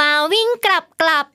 มาวิ่งกลับกลับ